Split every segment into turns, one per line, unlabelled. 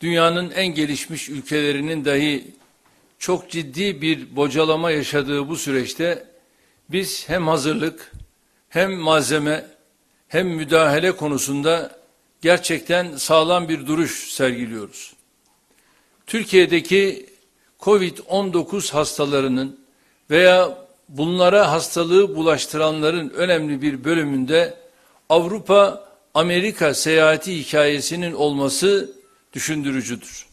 dünyanın en gelişmiş ülkelerinin dahi çok ciddi bir bocalama yaşadığı bu süreçte biz hem hazırlık hem malzeme hem müdahale konusunda gerçekten sağlam bir duruş sergiliyoruz. Türkiye'deki Covid-19 hastalarının veya bunlara hastalığı bulaştıranların önemli bir bölümünde Avrupa Amerika seyahati hikayesinin olması düşündürücüdür.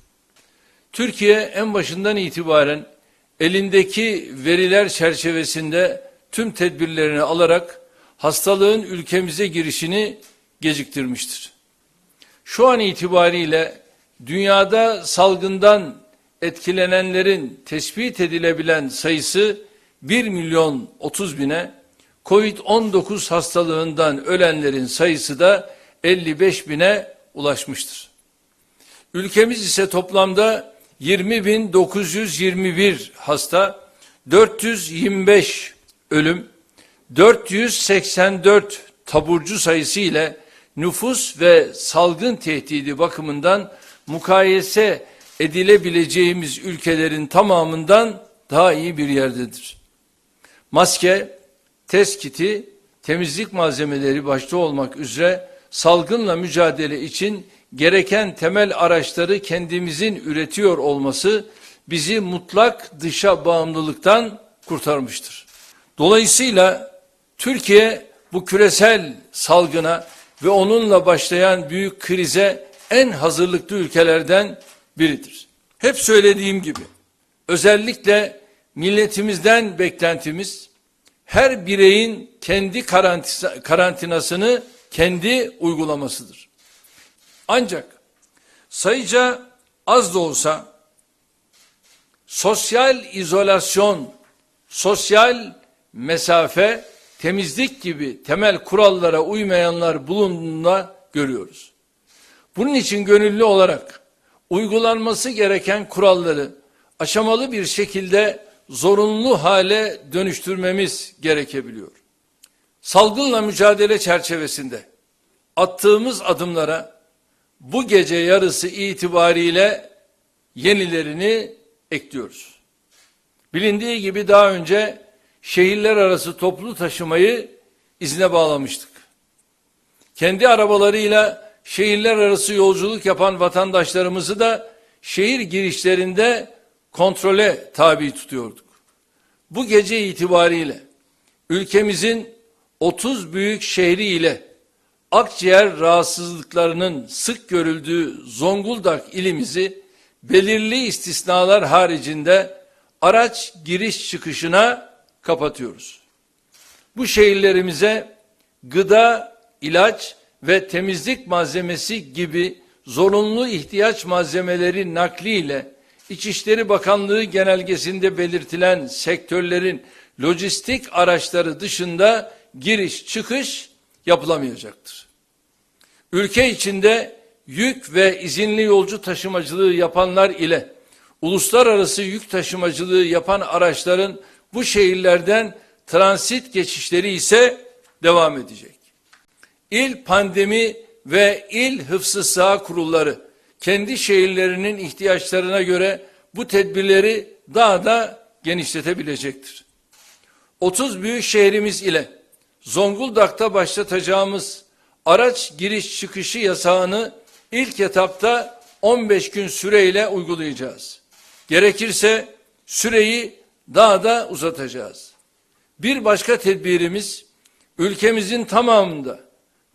Türkiye en başından itibaren elindeki veriler çerçevesinde tüm tedbirlerini alarak hastalığın ülkemize girişini geciktirmiştir. Şu an itibariyle dünyada salgından etkilenenlerin tespit edilebilen sayısı 1 milyon 30 bine, Covid-19 hastalığından ölenlerin sayısı da 55 bine ulaşmıştır. Ülkemiz ise toplamda 20.921 hasta, 425 ölüm, 484 taburcu sayısı ile nüfus ve salgın tehdidi bakımından mukayese edilebileceğimiz ülkelerin tamamından daha iyi bir yerdedir. Maske, test kiti, temizlik malzemeleri başta olmak üzere salgınla mücadele için gereken temel araçları kendimizin üretiyor olması bizi mutlak dışa bağımlılıktan kurtarmıştır. Dolayısıyla Türkiye bu küresel salgına ve onunla başlayan büyük krize en hazırlıklı ülkelerden biridir. Hep söylediğim gibi özellikle milletimizden beklentimiz her bireyin kendi karantinasını kendi uygulamasıdır. Ancak sayıca az da olsa sosyal izolasyon, sosyal mesafe, temizlik gibi temel kurallara uymayanlar bulunduğunda görüyoruz. Bunun için gönüllü olarak uygulanması gereken kuralları aşamalı bir şekilde zorunlu hale dönüştürmemiz gerekebiliyor. Salgınla mücadele çerçevesinde attığımız adımlara bu gece yarısı itibariyle yenilerini ekliyoruz. Bilindiği gibi daha önce şehirler arası toplu taşımayı izne bağlamıştık. Kendi arabalarıyla şehirler arası yolculuk yapan vatandaşlarımızı da şehir girişlerinde kontrole tabi tutuyorduk. Bu gece itibariyle ülkemizin 30 büyük şehri ile akciğer rahatsızlıklarının sık görüldüğü Zonguldak ilimizi belirli istisnalar haricinde araç giriş çıkışına kapatıyoruz. Bu şehirlerimize gıda, ilaç ve temizlik malzemesi gibi zorunlu ihtiyaç malzemeleri nakliyle İçişleri Bakanlığı genelgesinde belirtilen sektörlerin lojistik araçları dışında giriş çıkış yapılamayacaktır. Ülke içinde yük ve izinli yolcu taşımacılığı yapanlar ile uluslararası yük taşımacılığı yapan araçların bu şehirlerden transit geçişleri ise devam edecek. İl pandemi ve il hıfzı saha kurulları kendi şehirlerinin ihtiyaçlarına göre bu tedbirleri daha da genişletebilecektir. 30 büyük şehrimiz ile Zonguldak'ta başlatacağımız araç giriş çıkışı yasağını ilk etapta 15 gün süreyle uygulayacağız. Gerekirse süreyi daha da uzatacağız. Bir başka tedbirimiz ülkemizin tamamında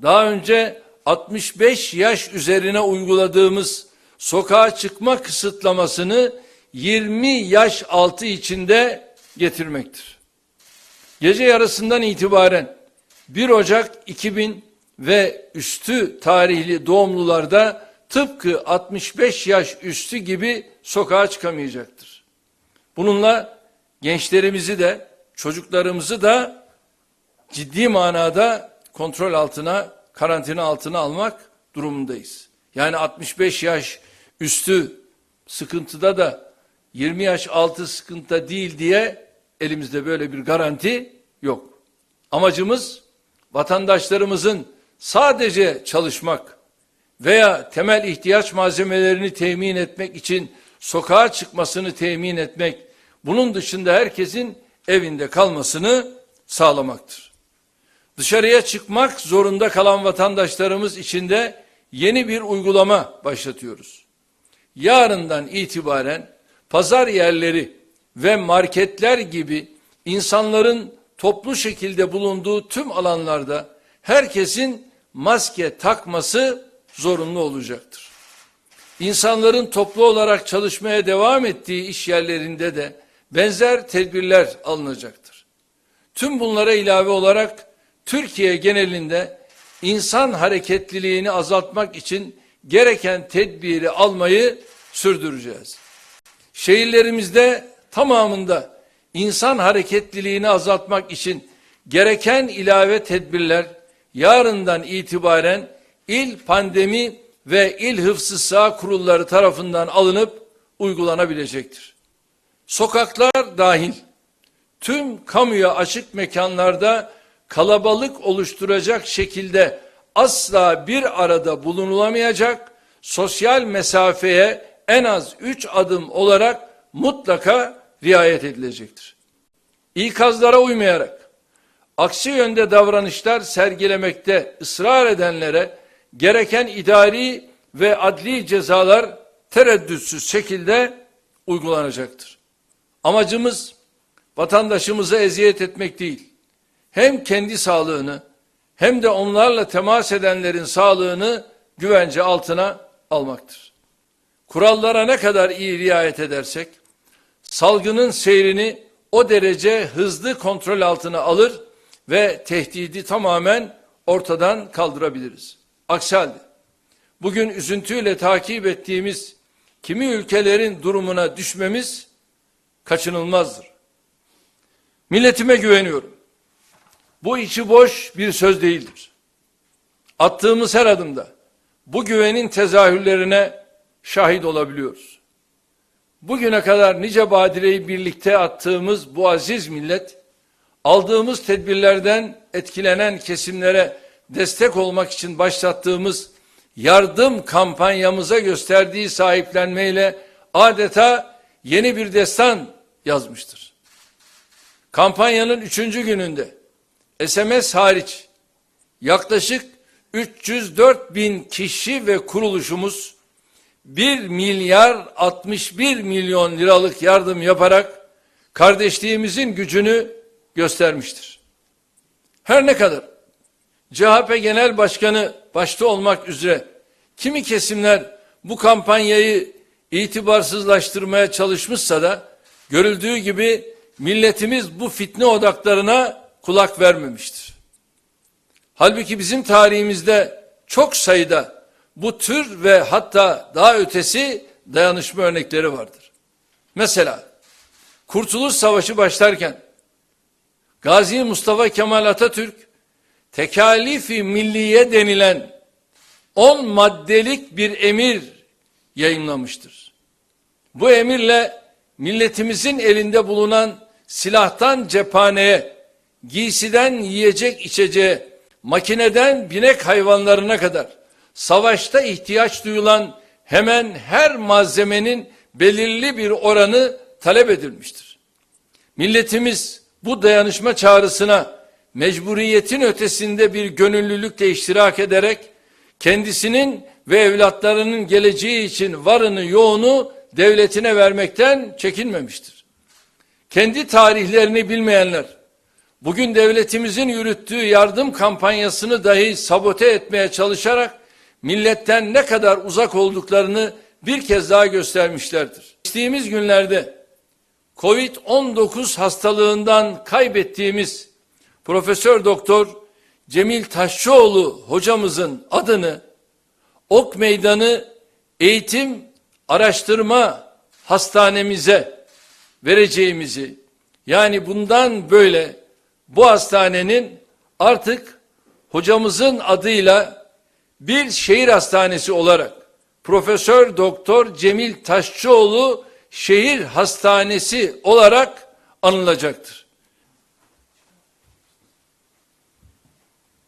daha önce 65 yaş üzerine uyguladığımız sokağa çıkma kısıtlamasını 20 yaş altı içinde getirmektir. Gece yarısından itibaren 1 Ocak 2000 ve üstü tarihli doğumlularda tıpkı 65 yaş üstü gibi sokağa çıkamayacaktır. Bununla gençlerimizi de çocuklarımızı da ciddi manada kontrol altına, karantina altına almak durumundayız. Yani 65 yaş üstü sıkıntıda da 20 yaş altı sıkıntıda değil diye elimizde böyle bir garanti yok. Amacımız vatandaşlarımızın sadece çalışmak, veya temel ihtiyaç malzemelerini temin etmek için sokağa çıkmasını temin etmek, bunun dışında herkesin evinde kalmasını sağlamaktır. Dışarıya çıkmak zorunda kalan vatandaşlarımız için de yeni bir uygulama başlatıyoruz. Yarından itibaren pazar yerleri ve marketler gibi insanların toplu şekilde bulunduğu tüm alanlarda herkesin maske takması zorunlu olacaktır. İnsanların toplu olarak çalışmaya devam ettiği iş yerlerinde de benzer tedbirler alınacaktır. Tüm bunlara ilave olarak Türkiye genelinde insan hareketliliğini azaltmak için gereken tedbiri almayı sürdüreceğiz. Şehirlerimizde tamamında insan hareketliliğini azaltmak için gereken ilave tedbirler yarından itibaren il pandemi ve il hıfzı sağ kurulları tarafından alınıp uygulanabilecektir. Sokaklar dahil tüm kamuya açık mekanlarda kalabalık oluşturacak şekilde asla bir arada bulunulamayacak, sosyal mesafeye en az üç adım olarak mutlaka riayet edilecektir. İkazlara uymayarak, aksi yönde davranışlar sergilemekte ısrar edenlere gereken idari ve adli cezalar tereddütsüz şekilde uygulanacaktır. Amacımız vatandaşımıza eziyet etmek değil, hem kendi sağlığını hem de onlarla temas edenlerin sağlığını güvence altına almaktır. Kurallara ne kadar iyi riayet edersek, salgının seyrini o derece hızlı kontrol altına alır ve tehdidi tamamen ortadan kaldırabiliriz. Aksi halde bugün üzüntüyle takip ettiğimiz kimi ülkelerin durumuna düşmemiz kaçınılmazdır. Milletime güveniyorum. Bu içi boş bir söz değildir. Attığımız her adımda bu güvenin tezahürlerine şahit olabiliyoruz. Bugüne kadar nice badireyi birlikte attığımız bu aziz millet, aldığımız tedbirlerden etkilenen kesimlere destek olmak için başlattığımız yardım kampanyamıza gösterdiği sahiplenmeyle adeta yeni bir destan yazmıştır. Kampanyanın üçüncü gününde SMS hariç yaklaşık 304 bin kişi ve kuruluşumuz 1 milyar 61 milyon liralık yardım yaparak kardeşliğimizin gücünü göstermiştir. Her ne kadar CHP Genel Başkanı başta olmak üzere kimi kesimler bu kampanyayı itibarsızlaştırmaya çalışmışsa da görüldüğü gibi milletimiz bu fitne odaklarına kulak vermemiştir. Halbuki bizim tarihimizde çok sayıda bu tür ve hatta daha ötesi dayanışma örnekleri vardır. Mesela Kurtuluş Savaşı başlarken Gazi Mustafa Kemal Atatürk tekalifi milliye denilen 10 maddelik bir emir yayınlamıştır. Bu emirle milletimizin elinde bulunan silahtan cephaneye, giysiden yiyecek içeceğe, makineden binek hayvanlarına kadar savaşta ihtiyaç duyulan hemen her malzemenin belirli bir oranı talep edilmiştir. Milletimiz bu dayanışma çağrısına mecburiyetin ötesinde bir gönüllülükle iştirak ederek kendisinin ve evlatlarının geleceği için varını yoğunu devletine vermekten çekinmemiştir. Kendi tarihlerini bilmeyenler bugün devletimizin yürüttüğü yardım kampanyasını dahi sabote etmeye çalışarak milletten ne kadar uzak olduklarını bir kez daha göstermişlerdir. Geçtiğimiz günlerde Covid-19 hastalığından kaybettiğimiz Profesör Doktor Cemil Taşçıoğlu hocamızın adını Ok Meydanı Eğitim Araştırma Hastanemize vereceğimizi yani bundan böyle bu hastanenin artık hocamızın adıyla bir şehir hastanesi olarak Profesör Doktor Cemil Taşçıoğlu Şehir Hastanesi olarak anılacaktır.